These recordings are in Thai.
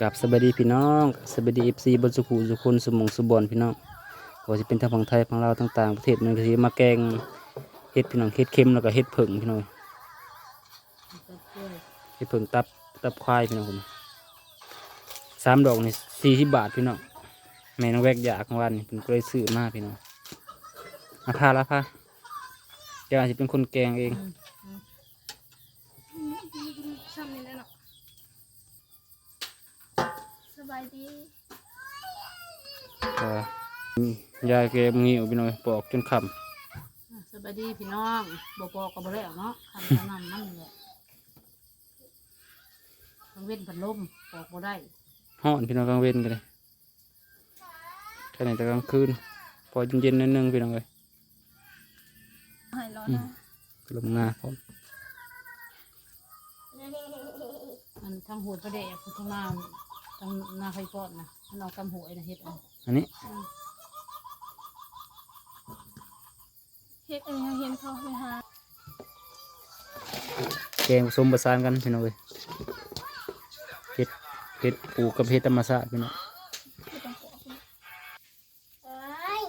กับสวัสดีพี่น้องสวัสดีเอฟซีบนสุขุสุคนสมองสุบอนพี่น้องว่าจะเป็นทางฝั่งไทยฝั่งลาวต่างๆประเทศมันก็สิมาแกงเฮ็ดพี่น้องเฮ็ดเค็มแล้วก็เฮ็ดผึ่งพี่น้องเฮ็ดผึ่งตับตับควายพี่น้องผมสามดอกนี่สี่สิบบาทพี่น้องแม่น้องแวกอยากของวันผมก็เลยซื้อมาพี่น้องราคาละค่ะเดี๋ยวอาจจะเป็นคนแกงเอง ซ้ำนี่แหละเนาะส บายดีก็ยายแกมงิ้วพี่น้องปอกจนคำอะสบายดีพี่น้องบปอกกับบแล้วเนาะทำแค่นั้นนั่นแหละต้องเว้นพัดลมปอกบ่ได้ห้อนพี่น้องกลางเว้นกันเลยแค่ไหนแต่กลางคืน พอเย็นๆนิดนึงพี่น้องเลยให้ร้อนนะลงหน้าพร้อมมันทั้งหัวประเดะทั้งหน้าทั้งหน้าไฟฟอดนะมันเอากำหวยนะเฮ็ดเอาอันนี้เฮ็ดเองเห็นเขาไปหาแกงผสมประสานกันพี่น้องเลยเห็ดเห็ดปลูกกับเห็ดธรรมชาติพี่น้องไม่ต้องปอกเลย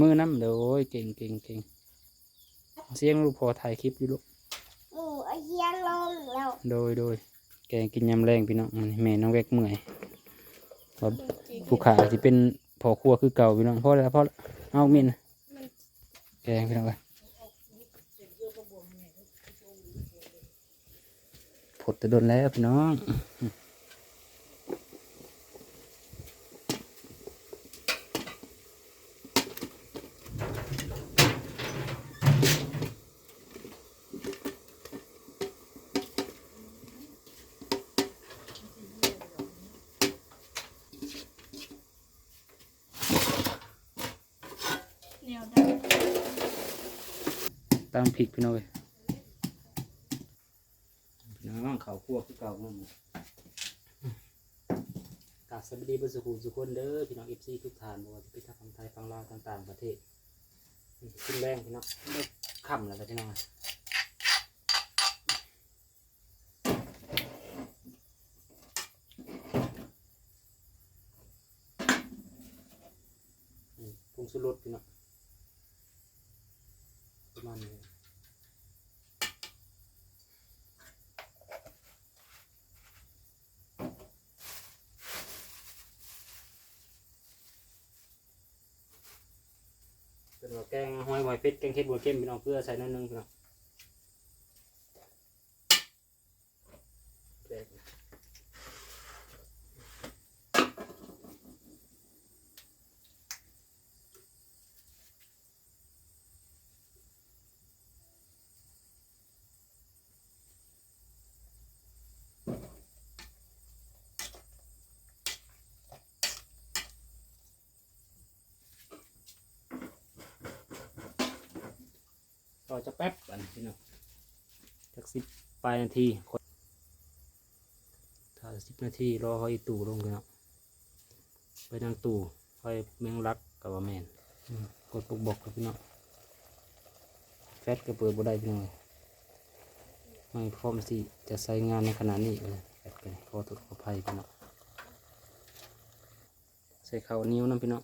มือน้ำเดี๋ยวโอ้ยเก่งเก่งเก่งเสียงลูกพอถ่ายคลิปอยู่ลูก หมูเอาเฮียลงแล้ว โดยโดยแกงกินยำแรงพี่น้องมันแม่น้องแวกเมื่อยครับผู้ขาที่เป็นพอครัวคือเก่าพี่น้องพอแล้วพอแล้วเอาเมียนแกงพี่น้องไปผดจะโดนแล้วพี่น้อง ตั้งพริกพี่น้องเลยพี่น้องเขาคั่วคือเก่ามันกราบสวัสดีบรสุขุสุคนเด้อพี่น้องเอฟซีทุกท่านบ่ว่าจะเป็นทางฝั่งไทยฝั่งลาวต่างๆประเทศขึ้นแรงพี่น้องเลิกค่ำแล้วพี่น้องผงสุรสพี่น้องประมาณนี้ เป็นว่าแก งหอยหอยเป็ดแกงเห็ดบัวเข้มพี่น้องเกลือใส่หนิดนึงพี่น้องแกง ต่อจะแป๊บก่อนพี่น้องจักสิบปลายนาทีถ้าสิบนาทีรอหอยตู่ลงพี่น้องไปนั่งตู่หอยแมงลักกับว่าแมนกดปุกบอกกับพี่น้องแฟตก็เปิดบ่ได้พี่น้องไม่พร้อมสิจะใช้งานในขณะนี้เลยแฟตกันขอโทษขอภัยพี่น้องใส่ข้านิ้วน้ำพี่น้อง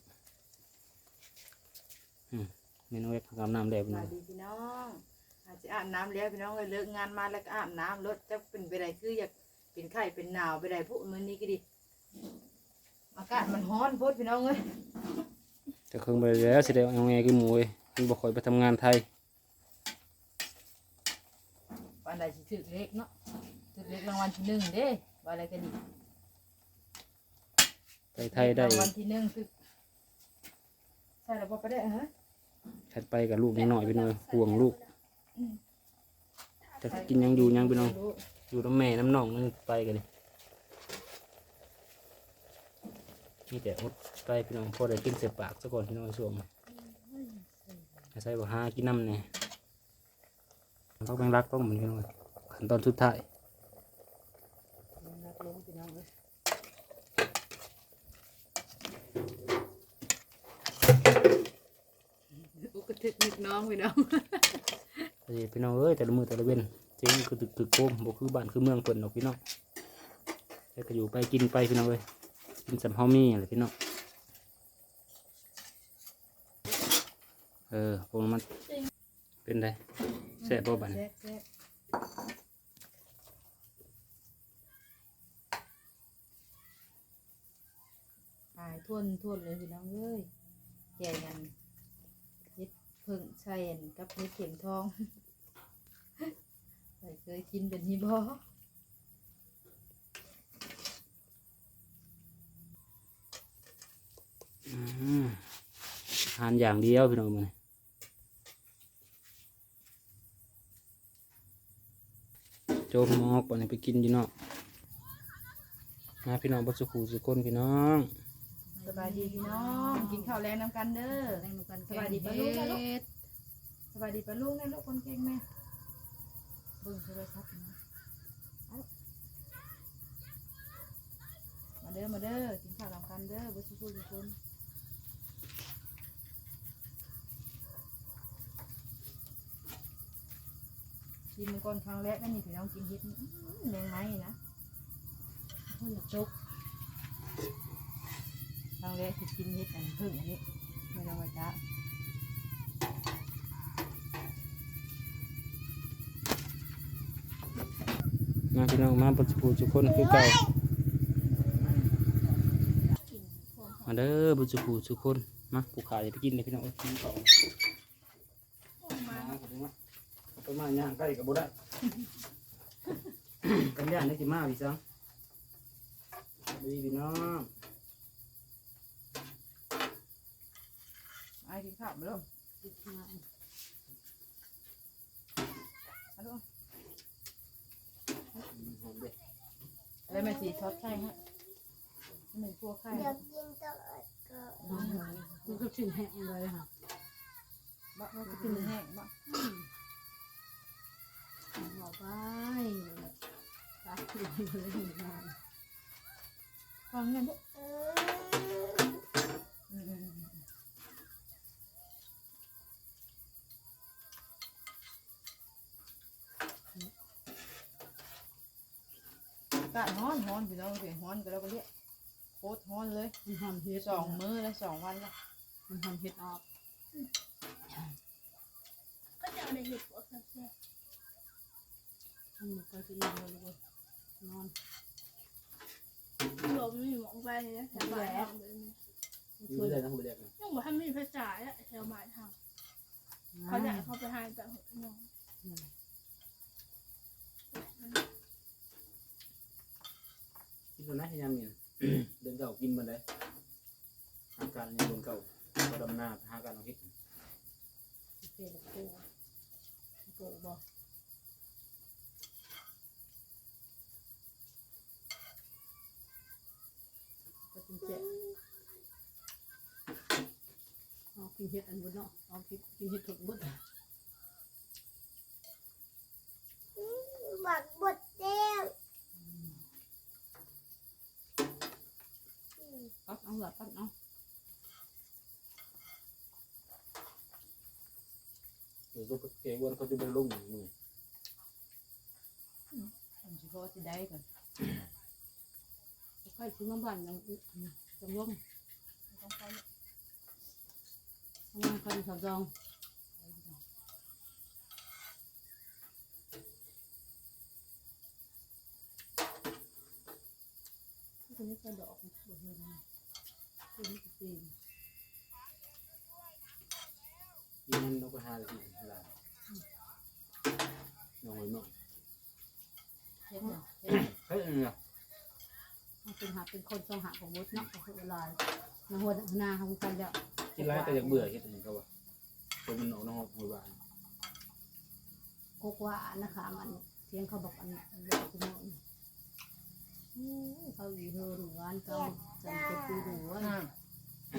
อืม เมนูเล็กกำน้ำแดงพี่สน้อวังสดีพี่น้องอาจจะอาบน้ำแล้วพี่น้องเลยเลิกงานมาแล้วก็อาบน้ำรถจะเป็นไปได้คืออยากเป็นไข้เป็นหนาวไปได้พวกมือนี้ก็ดีอากาศมันร้อนโพดพี่น้องเอ้ยจะเครื่องไปแล้วสิได้เอาไงคือหมูเว้ยมันบอกคอยไปทำงานไทยวันใดสิถึกเล็กเนาะถึกเล็กรางวัลที่หนึ่งเด้ว่าอะไรก็ดีไปไทยได้รางวัลที่หนึ่งถึกใช่แล้วบ่ไปได้ฮะ ถัดไปกับลูกยังหน่อยไปหน่อยห่วงลูกจะกินหยังอยู่หยังไปน้องอยู่น้ำแม่น้ำน่องนั่นไปกันเลยนี่แต่อดไปพี่น้องพอได้กินเสียปากซะก่อนพี่น้องช่วงใส่บ่หากินน้ำเนี่ยต้องแบงรักต้องเหมือนพี่น้องขั้นตอนสุดท้าย รักลงพี่น้องเอ้ยอุกกระทึกนิดน้องพี่น้องไปพี่น้องเอ้ยแต่ละมือแต่ละเว้นเจ๊งคือตึกตึกโกมบ่คือบ้านคือเมืองเพิ่นดอกพี่น้องแต่ก็อยู่ไปกินไปพี่น้องเอ้ยกินสำเฮามีอะไรพี่น้องเออพวกมันเป็นไดแซ่บบ่บัดนี้แซ่บแซ่บตายทวนทวนเลยพี่น้องเอ้ยแก่กันเฮ็ดเพิ่งใส่อันกับเฮ็ดเข็มทองใส่เคยกินเป็นฮีบออืมอาหารอย่างเดียวพี่น้องมันโจมหมอกวันนี้ไปกินอยู่เนาะมาพี่น้องบัสุขูสุคนพี่น้อง สบายดีพี่น้อง กินข้าวแรงน้ำกันเด้อ แรงกันสบายดีปะลูกนะลูก สบายดีปะลูกนะลูกคนเก่งแม่เบิ่งโทรศัพท์นะเอามาเด้อมาเด้อกินข้าวน้ำกันเด้อบ่สิพูดทุกคนกินมันก่อนครั้งแรกนั่นนี่พี่น้องกินเฮ็ดอื้อแรงไหมนะเขาอยากจก ครั้งแรกที่กินเฮ็ดอันพึ่งอันนี้ไม่ต้องไปจ้ามาพี่น้องมาบัสุขูสุคนคือเก่ากินพวกมาเด้อบัสุขูสุคนมาผู้ขายจะไปกินเลยพี่น้องเอากินต่อพวกมามาไปมาย่างใกล้กับบ่ได้กันย่างได้สิมาพี่ซังดีพี่น้อง ไอ้กิน ข้าวมาลูกติดมามาลูกหอมเด็ดแล้วแม่สีช็อตไข่ฮะให้แม่พวกไข่เดี๋ยวกินต่อก็มันก็ชิ้นแห้งเลยค่ะบะว่าจะกินแห้งบะบอกไปตาขึ้นเลยนอนฟังเงินลูกเออ อืม ๆกะฮ้อนฮ้อนพี่น้องเสียฮ้อนก็แล้วก็เรียกโคตรฮ้อนเลยมันทำเฮ็ดสองมื้อแล้วสองวันแล้วมันทำเฮ็ดออกก็จะเอาในเห็ดพวกแซ่บมันก็จะนอนเลยนอนๆรวมไม่มีหมองไปเลยนะแถวบ่ายทางเลยนี่อยู่ไม่ได้ทั้งหมดเลยนะยังบอกให้ไม่มีพระจ่ายอะแถวบ่ายทางเขาอยากให้เขาไปหาแต่หัวขน มกินตัวนั้นที่ยังมีน่ะเดินเก่ากินมันเลยหาการยังเดินเก่าก็ดำหน้าหาการเอาเฮ็ดเปรี้ยวโป้โป้บอกก็เป็นเจ็บเอากินเฮ็ดอันบนเนาะเอากินกินเฮ็ดถูกบด บักบดเดียว ตัดเอาละตัดเอาหรือตัวเกวันเขาจะไปลงมือผมสิพอสิได้ก่อนค่อยถึงมาบ้านยังจังลงต้องไปทำงานคนสาวจองคนนี้ก็ดอกบนเงินคนนี้ก็ตีน กินนั้นเราก็ หาเลยที่เวลาน้องไว้น้องเฮ็ดเนาะเฮ็ดเฮ้ยเนี่ยมันเป็นหาเป็นคนทรงหาของวุฒิเนาะก็คือเวลาในหัวหน้าของกันแล้วกินไรก็อยากเบื่อเฮ็ดอย่างเขาว่าตัวมันออกนอกหัวบ้านกกว่านะคะมันเสียงเขาบอกอันนี้บอกคุณหมอเขาอีเฮิร์นหวานเขาจันทร์ปีดูว่าอ่า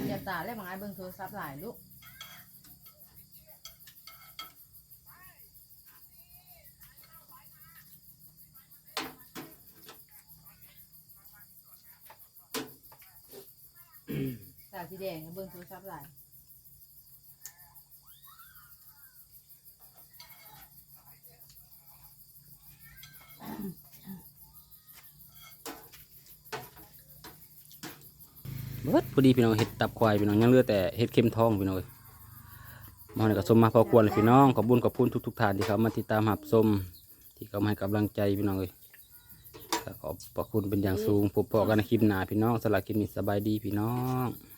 อย่าตาแล้วบางไอ้เบิ่งโทรศัพท์หลายลูก สีแดงเบิ่งโทรศัพท์หลายเบิดพอดีพี่น้องเห็ดตับควายพี่น้องยังเลือแต่เห็ดเข้มทองพี่น้องเอ้ยมาในกระสมมาพอควรเลยพี่น้องขอบุญขอบคุณทุกๆท่านที่เขามาติดตามหับสมที่เขาให้กำลังใจพี่น้องเลยขอบพระคุณเป็นอย่างสูงพบพอกันในคลิปหน้าพี่น้องสลากคลิปนี้สบายดีพี่น้อง